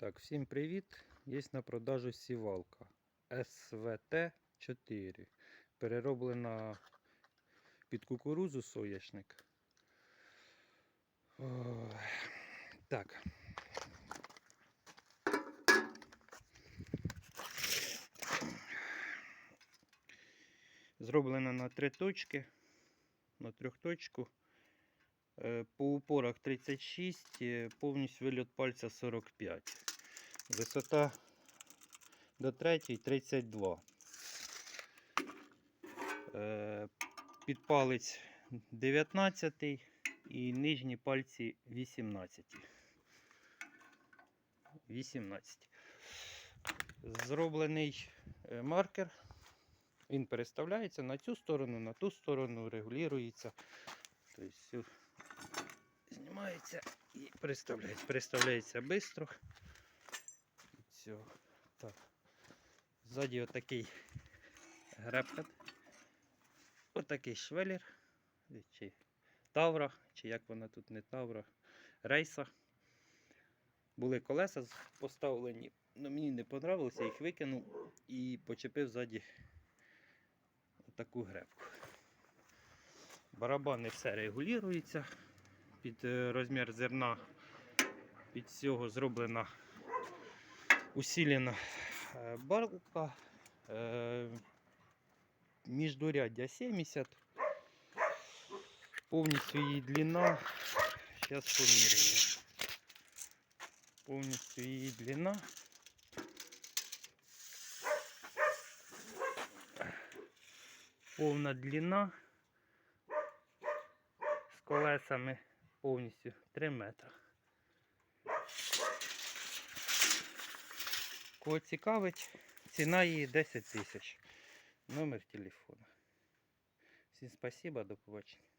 Так, всім привіт! Є на продажу сівалка СВТ-4. Перероблена під кукурузу соняшник. Так. Зроблена на три точки, на трьохточку. Е, По упорах 36, е, повністю вильот пальця 45. Висота до третій 32. Е, Під палець 19 і нижні пальці 18. 18. Зроблений е, маркер. Він переставляється на цю сторону, на ту сторону, регулюється. Тобто знімається і переставляється. Переставляється швидко. Все. Так. Ззаді отакий гребкат. Отакий швелір. Чи тавра, чи як вона тут не тавра. Рейса. Були колеса поставлені, але мені не понравилося, їх викинув і почепив ззаді таку гребку. Барабани все регулюється під е, розмір зерна. Під цього зроблена усилена е, балка. Е, Міждуряддя 70. Повністю її длина. Зараз поміряю. Повністю її длина. Повна длина з колесами повністю 3 метри. Кого цікавить, ціна її 10 тисяч. Номер телефона. Всім спасибо, до побачення.